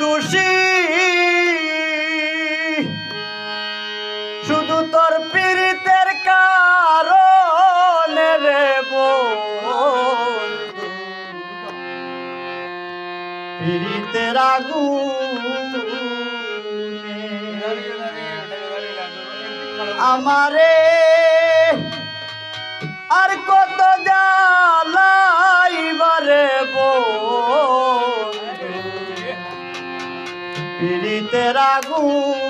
দোষী। শুধু তোর পীড়িতের কারণে রে পীড়িতের আগু আমারে আর কত জাল Aragum.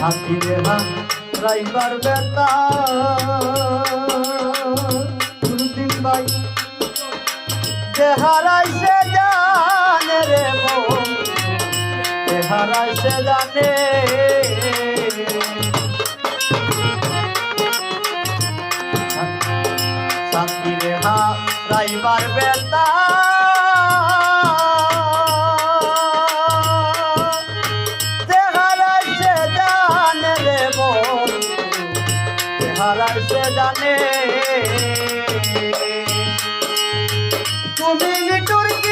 হাতিরে হাত রাইবার বেতা। দুদিন ভাই দেহারাইছে জানে রে মো দেহারাইছে জানে। তোর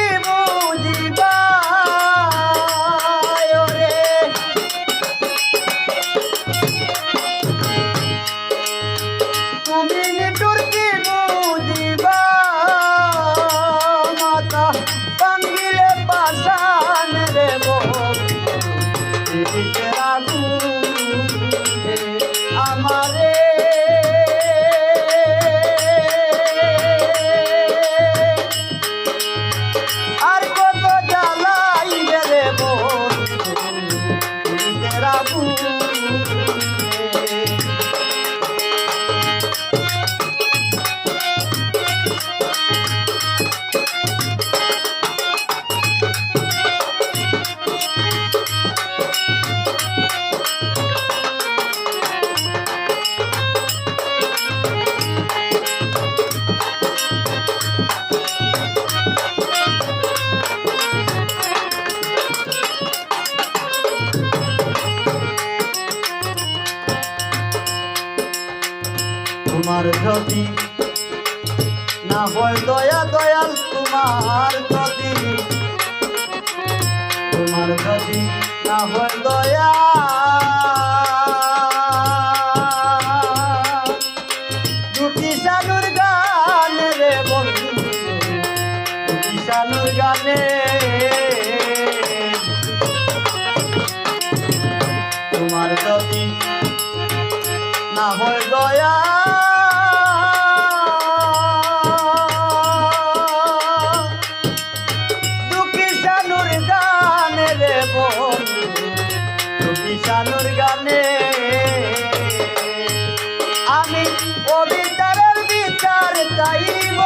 না হয় দয়া দয়াল তোমার যদি তোমার যদি না হয় দয়া অবিচারের বিচার চাইব।